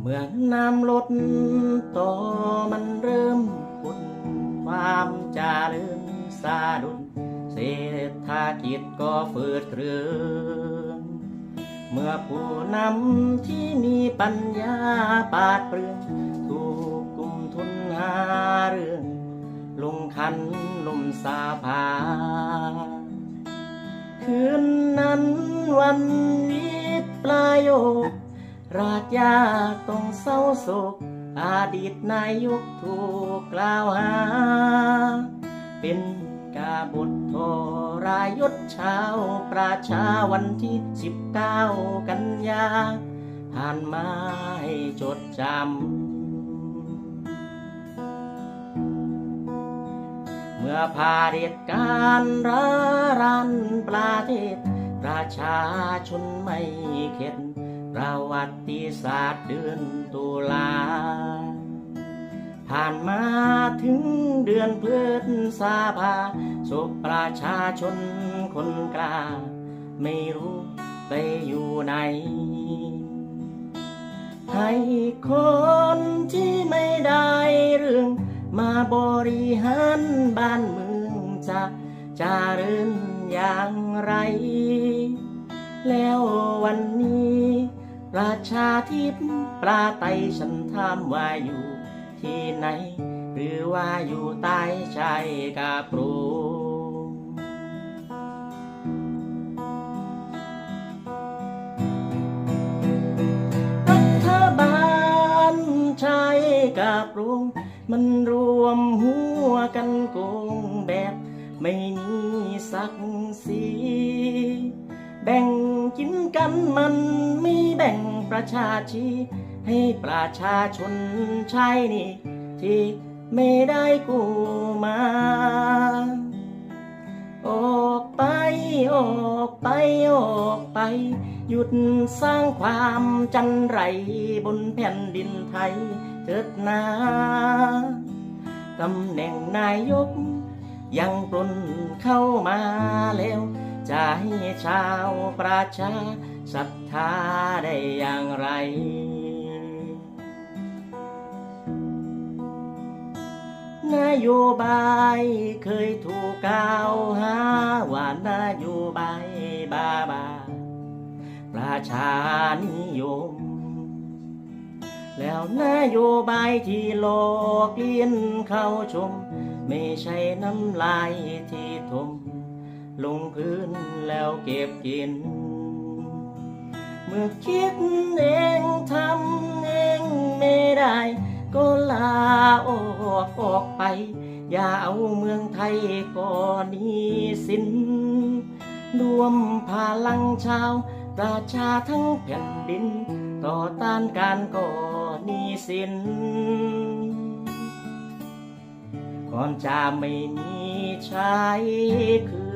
เมื่อน้ำลดต่อมันเริ่มปุ่นความเริญสาดุลเศรษฐกิจก็ฝืดเรืองเมื่อผู้นำที่มีปัญญาปาดเปรื่องถูกกลุ่มทุนหาเรื่องลงคันลมสาพาคืนนั้นวันวิป ลายโยกราชยาต้องเศร้าโศกอดีตนายกถูกกล่าวหา เป็นกาบททรายศชาวประชาวันที่สิบเก้ากันยาผ่านมาให้จดจำ เมื่อพาเหตุการร้ารันประเทศ ประชาชนไม่เข็ด ประวัติศาสตร์เดือนตุลา ผ่านมาถึงเดือนพฤษภาศพประชาชนคนกล้า ไม่รู้ไปอยู่ไหน ให้คนที่ไม่ได้เรื่อง มาบริหารบ้านเมือง จาเริญอย่างไร แล้ววันนี้ ราชาทิพย์ปลาไตฉันถามว่าอยู่ที่ไหน หรือว่าอยู่ใต้ชายกาโปรงรัฐบาลชายกาโปรงมันรวมหัวกันโกง ไม่มีศักดิ์ศรีแบ่งกินกันมันไม่แบ่งประชาชีให้ประชาชนใช้นี่ที่ไม่ได้กูมา ออกไปออกไปออกไป หยุดสร้างความจันไรบนแผ่นดินไทยเถิดนาตำแหน่งนายก ยังปล้นเข้ามาแล้วจะให้ชาวประชาศรัทธาได้อย่างไร นโยบายเคยถูกกล่าวหาว่านโยบายบาบาประชานิย แล้วนโยบายที่หลกเลียนเข้าชม ไม่ใช่น้ำลายที่ทม ลงพื้นแล้วเก็บกิน เมื่อคิดเองทำเองไม่ได้ ก็ลาออกออกไป อย่าเอาเมืองไทยก่อนนี้สินรวมพลังชาว ประชาทั้งแผ่นดิน ต่อต้านการก่อหนี้สิน ก่อนจะไม่มีใช้คือ